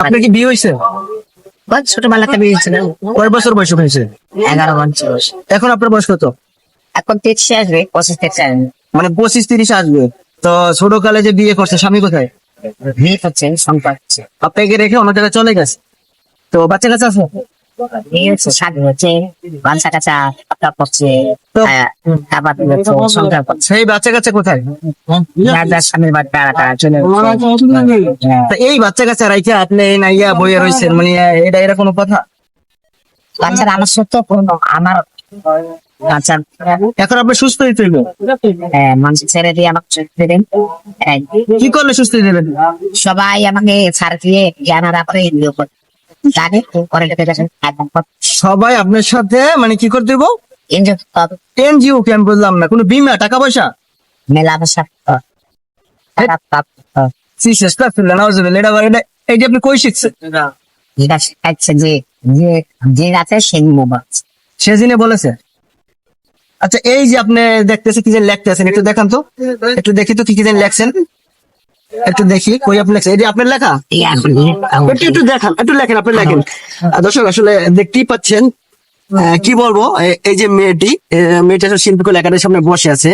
আপনার কি বিয়ে হয়েছে? ছোটবেলাতে বিয়ে হয়েছিল কয় বছর বয়স হয়েছে? এগারো বছর বয়স। এখন আপনার বয়স কত? এখন তেইশে আসবে পঁচিশ আসবে। মানে পঁচিশ তিরিশ আসবে। তো ছোট কালে যে বিয়ে করছে স্বামী কোথায়? বিয়ে করছে সংখ্যা আপনাকে রেখে অন্য জায়গায় চলে গেছে? তো বাচ্চা কাছে আছে? বিয়ে হচ্ছে বাঞ্চা কাছা পাতা পড়ছে আবার হচ্ছে করছে সেই বাচ্চা কাছে কোথায় যার যার স্বামীর বাড়ি তারা তারা চলে এই বাচ্চা কাছে রাইখে আপনি এই নাইয়া বইয়ে রয়েছেন মানে এটা এটা কোনো কথা বাচ্চার আমার সত্য পূর্ণ আমার বাচ্চার এখন আপনি সুস্থ হইব মানুষ ছেড়ে দিয়ে আমাকে কি করলে সুস্থ হয়ে সবাই আমাকে ছাড় দিয়ে জ্ঞান রাখে এনজিও করে গেছে একদম সবাই আপনার সাথে মানে কি করতে দেবো? এনজিও কি আমি বুঝলাম না কোনো বিমা টাকা পয়সা এই যে আপনি কই শিখছেন যে যে সেই বলেছে। আচ্ছা এই যে আপনি দেখতেছে কি যে লেখতেছেন একটু দেখান তো। একটু দেখি তো কি কি যেন লেখছেন। একটু দেখি কই আপনি লেখা এই যে আপনার লেখা? একটু একটু দেখান একটু লেখেন আপনি লেখেন। দর্শক আসলে দেখতেই পাচ্ছেন আহ, কি বলব এই যে মেয়েটি মেয়েটি আসলে শিল্পকলা একাডেমির সামনে বসে আছে।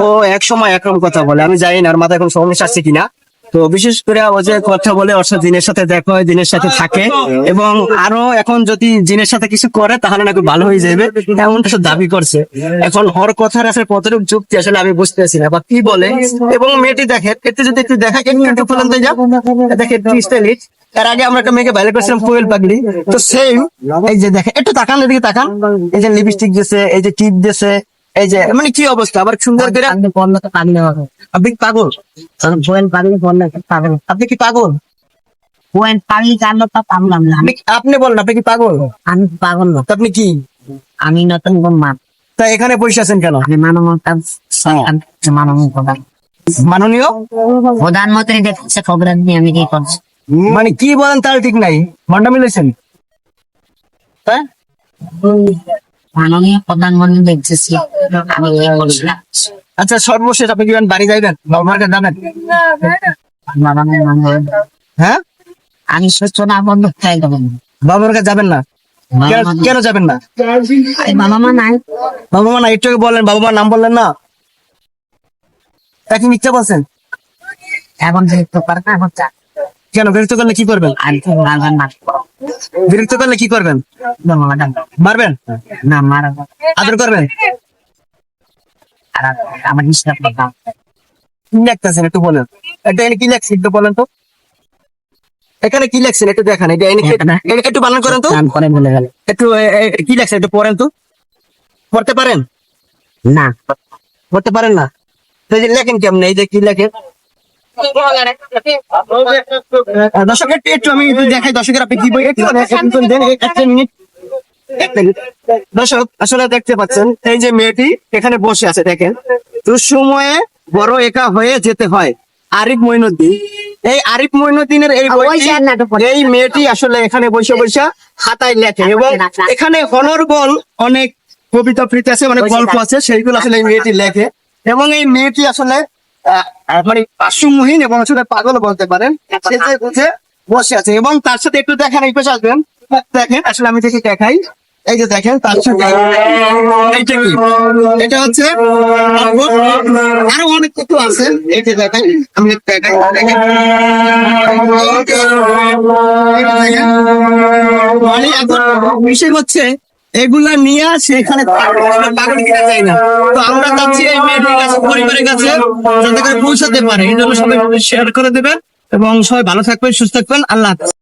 ও এক সময় একরকম কথা বলে আমি জানি না আর মাথায় এখন সমস্যা আছে কিনা। তো বিশেষ করে ও যে কথা বলে, ওর সাথে দিনের সাথে দেখা হয়, দিনের সাথে থাকে। এবং আরও এখন যদি জিনের সাথে কিছু করে, তাহলে নাকি ভালো হয়ে যাবে। এমনটা সে দাবি করছে। এখন ওর কথার আসলে কতটুকু যুক্তি আসলে আমি বুঝতে পারছি না, বা কি বলে? এবং মেয়েটি দেখে একটু যদি একটু দেখা, একটু একটু ফেলান তো যা দেখে স্টাইলিশ এর। আগে আমরা একটা মেয়েকে বাইরে করেছিলাম কোয়েল পাগলি তো সেম এই যে দেখেন একটু তাকান এদিকে তাকান। এই যে লিপস্টিক দিয়েছে এই যে টিপ দিয়েছে এই যে মানে কি অবস্থা? আবার সুন্দর করে আপনি পাগল? পাগলি। আপনি কি পাগল? আপনি বলেন আপনি কি পাগল? আমি পাগল না। আপনি কি? আমি নতুন মান তা এখানে বসে আছেন কেন? মানবতা মাননীয়? প্রধানমন্ত্রী দেখছে খবর আমি কি করছি? মানে কি বলেন তার ঠিক নাই? মন্ডা মিলেছেন হ্যাঁ? মাননীয় প্রধানমন্ত্রী দেখতেছি। আমি কি করছি আচ্ছা সর্বশেষ আপনি কি বাড়ি যাইবেন? বাবার যাবেন হ্যাঁ? আমি সূচনা বন্ধ বাবার কাছে যাবেন না? কেন- যাবেন না? বাবা মা নাই। বাবা মা না একটু আগে বললেন বাবা মার নাম বললেন না? তাকে মিথ্যা বলছেন? এখন যেহেতু পারে না এখন কেন বিরক্ত করলে কি করবেন? আর তো না বিরক্ত করলে কি করবেন? মারবেন? না মারা আদর করবেন? আমার হিসাব কথা কি একটু বলেন। এটা এনে কি লেখছেন একটু বলেন তো। এখানে কি লেখছেন একটু দেখান। এটা এনে একটু বানান করেন তো। একটু কি লেখছেন একটু পড়েন তো। পড়তে পারেন? না। পড়তে পারেন না? যে লেখেন কেমন? এই যে কি লেখেন? আহ, দর্শক একটু আমি দেখাই দর্শকের আপনি কি বই একটু একটু দেন একটা মিনিট। দর্শক আসলে দেখতে পাচ্ছেন এই যে মেয়েটি এখানে বসে আছে দেখেন। দুঃসময়ে বড় একা হয়ে যেতে হয় আরিফ মইনুদ্দিন। এই আরিফ মইনুদ্দিনের এই। এই মেয়েটি আসলে এখানে বসে বসে খাতায় লেখে এবং এখানে অনর্গল অনেক কবিতা প্রীতি আছে অনেক গল্প আছে সেইগুলো আসলে এই মেয়েটি লেখে। এবং এই মেয়েটি আসলে মানে পার্শ্বমহীন এবং আসলে পাগল বলতে পারেন, সে বসে আছে এবং তার সাথে একটু দেখেন এই পেশে আসবেন। দেখেন, আসলে আমি দেখে দেখাই। এই যে দেখেন, তার সাথে এটা হচ্ছে আরও অনেক কিছু আছে। এই যে দেখেন, আমি দেখেন। মানে বিষয় হচ্ছে এগুলা নিয়ে সেখানে পাগল কিনা যায় না। তো আমরা চাচ্ছি এই মেয়েটির কাছে, পরিবারের কাছে যাতে করে পৌঁছাতে পারে। এই জন্য সবাই শেয়ার করে দেবেন এবং সবাই ভালো থাকবেন, সুস্থ থাকবেন। আল্লাহ।